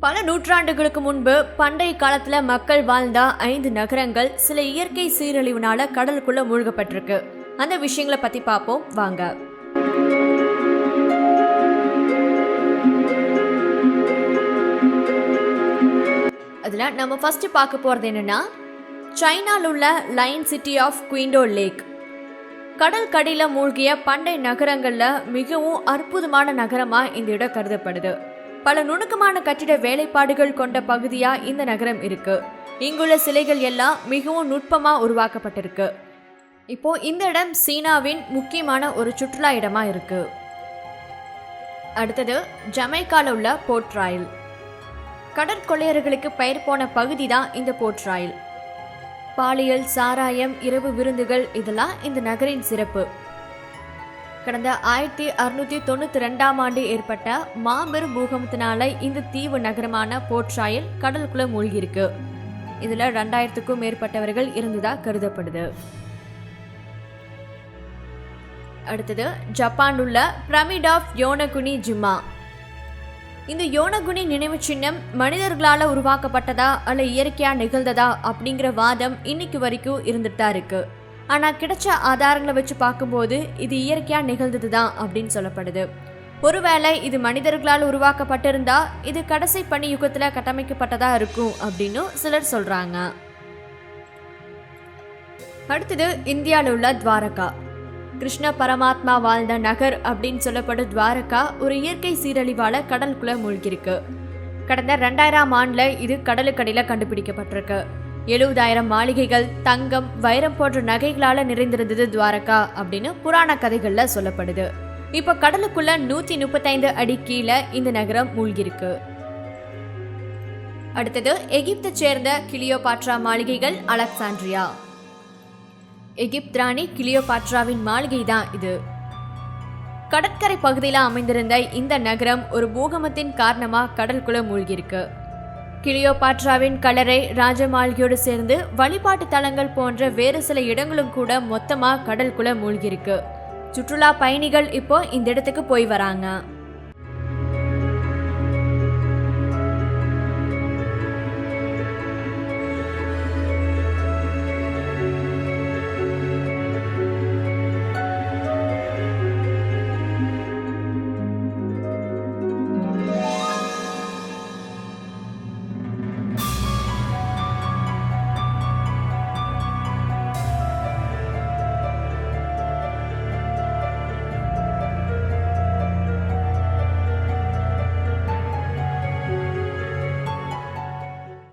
பல நூற்றாண்டுகளுக்கு முன்பு பண்டைய காலத்துல மக்கள் வாழ்ந்த ஐந்து நகரங்கள் சில இயற்கை சீரழிவுனால கடலுக்குள்ள மூழ்கப்பட்டிருக்கு. அந்த விஷயங்களை பத்தி பார்ப்போம் வாங்க. அதுல நம்ம ஃபர்ஸ்ட் பார்க்க போறது என்னன்னா சைனால உள்ள lion city of Qiandao lake. கடல் கடியில மூழ்கிய பண்டை நகரங்கள்ல மிகவும் அற்புதமான நகரமா இந்த இடம் கருதப்படுது. பல நுணுக்கமான கட்டிட வேலைப்பாடுகள் கொண்ட பகுதியா இந்த நகரம் இருக்கு. இங்குள்ள சிலைகள் எல்லாம் மிகவும் நுட்பமா உருவாக்கப்பட்டிருக்கு. இப்போ இந்த இடம் சீனாவின் முக்கியமான ஒரு சுற்றுலா இடமா இருக்கு. அடுத்தது ஜமைக்கால உள்ள போர்ட்ராயில் கடற்கொள்ளையர்களுக்கு பெயர் போன பகுதி தான் இந்த போர்ட்ராயில் பாலியல் சாராயம் இரவு விருந்துகள் இதெல்லாம் இந்த நகரின் சிறப்பு. கடந்த ஆயிரத்தி அறுநூத்தி தொண்ணூத்தி ரெண்டாம் ஆண்டு ஏற்பட்ட மாபெரும் பூகம்பத்தினால இந்த தீவு நகரமான போர்ட்ராயில் கடலுக்குள்ள மூழ்கியிருக்கு. இதுல ரெண்டாயிரத்துக்கும் மேற்பட்டவர்கள் இருந்ததா கருதப்படுது. அடுத்தது ஜப்பான் உள்ள பிரமிட் ஆஃப் யோனகுனி ஜிம்மா. இந்த யோனகுனி நினைவு சின்னம் மனிதர்களால உருவாக்கப்பட்டதா அல்ல இயற்கையா நிகழ்ந்ததா அப்படிங்கிற வாதம் இன்னைக்கு வரைக்கும் இருந்துட்டு தான் இருக்கு. ஆனால் கிடைச்ச ஆதாரங்களை வச்சு பார்க்கும்போது இது இயற்கையாக நிகழ்ந்தது தான் அப்படின்னு சொல்லப்படுது. ஒருவேளை இது மனிதர்களால் உருவாக்கப்பட்டிருந்தா இது கடைசி பனி யுகத்தில் கட்டமைக்கப்பட்டதா இருக்கும் அப்படின்னு சிலர் சொல்றாங்க. அடுத்தது இந்தியாவில் உள்ள துவாரகா. கிருஷ்ண பரமாத்மா வாழ்ந்த நகர் அப்படின்னு சொல்லப்படும் துவாரகா ஒரு இயற்கை சீரழிவால கடலுக்குள்ள மூழ்கிருக்கு கடந்த ரெண்டாயிரம் ஆண்டுல இது கடலுக்கடியில் கண்டுபிடிக்கப்பட்டிருக்கு. எழுபதாயிரம் மாளிகைகள் தங்கம் வைரம் போன்ற நகைகளால நிறைந்திருந்தது துவாரகா அப்படின்னு புராண கதைகள்ல சொல்லப்படுது. இப்ப கடலுக்குள்ள நூத்தி முப்பத்தைந்து அடி கீழே இந்த நகரம் மூழ்கிருக்கு அடுத்தது எகிப்தை சேர்ந்த கிளியோபாட்ரா மாளிகைகள் அலெக்சாண்ட்ரியா. எகிப்த் ராணி கிளியோபாட்ராவின் மாளிகை தான் இது. கடற்கரை பகுதியில் அமைந்திருந்த இந்த நகரம் ஒரு பூகமத்தின் காரணமா கடலுக்குள்ள மூழ்கியிருக்கு. கிளியோபாட்ராவின் கலரை ராஜமாளிகையோடு சேர்ந்து வழிபாட்டு தலங்கள் போன்ற வேறு சில இடங்களும் கூட மொத்தமா கடலுக்குள்ள மூழ்கியிருக்கு. சுற்றுலா பயணிகள் இப்போ இந்த இடத்துக்கு போய் வராங்க.